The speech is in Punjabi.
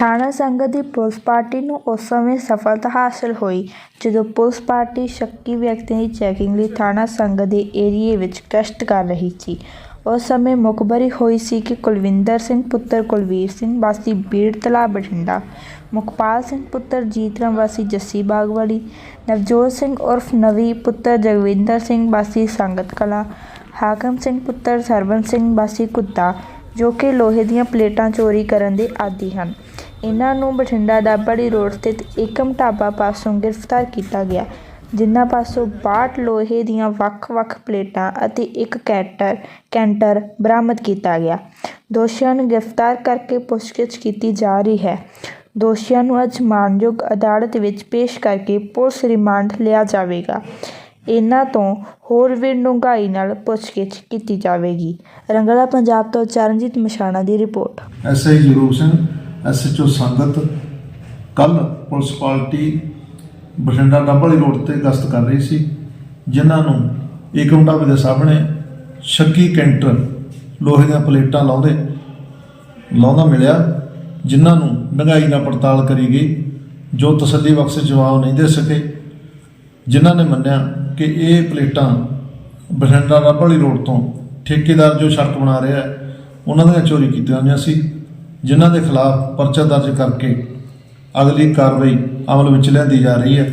ਥਾਣਾ ਸੰਗਤ ਦੀ ਪੁਲਿਸ ਪਾਰਟੀ ਨੂੰ ਉਸ ਸਮੇਂ ਸਫਲਤਾ ਹਾਸਲ ਹੋਈ, ਜਦੋਂ ਪੁਲਿਸ ਪਾਰਟੀ ਸ਼ੱਕੀ ਵਿਅਕਤੀਆਂ ਦੀ ਚੈਕਿੰਗ ਲਈ ਥਾਣਾ ਸੰਗਤ ਦੇ ਏਰੀਏ ਵਿੱਚ ਗਸ਼ਤ ਕਰ ਰਹੀ ਸੀ। ਉਸ ਸਮੇਂ ਮੁਖਬਰੀ ਹੋਈ ਸੀ ਕਿ ਕੁਲਵਿੰਦਰ ਸਿੰਘ ਪੁੱਤਰ ਕੁਲਵੀਰ ਸਿੰਘ ਵਾਸੀ ਬੀੜ ਤਲਾ ਬਠਿੰਡਾ, ਮੁਖਪਾਲ ਸਿੰਘ ਪੁੱਤਰ ਜੀਤਰਾਮ ਵਾਸੀ ਜੱਸੀ ਬਾਗਵਾਲੀ, ਨਵਜੋਤ ਸਿੰਘ ਉਰਫ ਨਵੀ ਪੁੱਤਰ ਜਗਵਿੰਦਰ ਸਿੰਘ ਵਾਸੀ ਸੰਗਤ ਕਲਾ, ਹਾਕਮ ਸਿੰਘ ਪੁੱਤਰ ਸਰਵਨ ਸਿੰਘ ਵਾਸੀ ਕੁੱਤਾ ਜੋ ਕਿ ਲੋਹੇ ਦੀਆਂ ਪਲੇਟਾਂ ਚੋਰੀ ਕਰਨ ਦੇ ਆਦੀ ਹਨ। ਇਹਨਾਂ ਨੂੰ ਬਠਿੰਡਾ ਦਾ ਬੜੀ ਰੋਡ ਸਥਿਤ ਏਕਮ ਢਾਬਾ ਪਾਸੋਂ ਗ੍ਰਿਫਤਾਰ ਕੀਤਾ ਗਿਆ, ਜਿਨ੍ਹਾਂ ਪਾਸੋਂ 62 ਲੋਹੇ ਦੀਆਂ ਵੱਖ-ਵੱਖ ਪਲੇਟਾਂ ਅਤੇ ਇੱਕ ਕੈਂਟਰ ਕੈਂਟਰ ਬਰਾਮਦ ਕੀਤਾ ਗਿਆ। ਦੋਸ਼ੀਆਂ ਨੂੰ ਗ੍ਰਿਫਤਾਰ ਕਰਕੇ ਪੁੱਛਗਿੱਛ ਕੀਤੀ ਜਾ ਰਹੀ ਹੈ। ਦੋਸ਼ੀਆਂ ਨੂੰ ਅੱਜ ਮਾਨਯੋਗ ਅਦਾਲਤ ਵਿੱਚ ਪੇਸ਼ ਕਰਕੇ ਪੁਲਿਸ ਰਿਮਾਂਡ ਲਿਆ ਜਾਵੇਗਾ। ਇਹਨਾਂ ਤੋਂ ਹੋਰ ਵੀ ਡੂੰਘਾਈ ਨਾਲ ਪੁੱਛਗਿੱਛ ਕੀਤੀ ਜਾਵੇਗੀ। ਰੰਗਲਾ, ਪੰਜਾਬ ਤੋਂ ਚਰਨਜੀਤ ਮਸ਼ਾਣਾ ਦੀ report. SI Jarur Singh. SHO Sangat ਕੱਲ police party Bathinda Dabwali road ਤੇ ਗਸ਼ਤ ਕਰ ਰਹੀ ਸੀ, ਜਿਨ੍ਹਾਂ ਨੂੰ ਏਕਮ ਢਾਬੇ ਦੇ ਸਾਹਮਣੇ ਸ਼ੱਕੀ ਕੈਂਟਰ ਲੋਹੇ ਦੀਆਂ ਪਲੇਟਾਂ ਲਾਉਂਦੇ, ਲਾਉਂਦਾ ਮਿਲਿਆ, ਜਿਨ੍ਹਾਂ ਨੂੰ ਡੰਗਾਈ ਨਾਲ ਪੜਤਾਲ ਕਰੀ ਗਈ, ਜੋ ਤਸੱਲੀ ਬਖਸ਼ ਜਵਾਬ ਨਹੀਂ ਦੇ ਸਕੇ, ਜਿਨ੍ਹਾਂ ਨੇ ਮੰਨਿਆ ਕਿ ਇਹ ਪਲੇਟਾਂ ਬਠਿੰਡਾ ਰੱਬੜੀ ਰੋਡ ਤੋਂ ਠੇਕੇਦਾਰ ਜੋ ਸੜਕ ਬਣਾ ਰਿਹਾ ਉਹਨਾਂ ਦੀਆਂ ਚੋਰੀ ਕੀਤੀਆਂ ਹੋਈਆਂ ਸੀ। ਜਿਨ੍ਹਾਂ ਦੇ ਖਿਲਾਫ ਪਰਚਾ ਦਰਜ ਕਰਕੇ ਅਗਲੀ ਕਾਰਵਾਈ ਅਮਲ ਵਿੱਚ ਲਿਆਂਦੀ ਜਾ ਰਹੀ ਹੈ।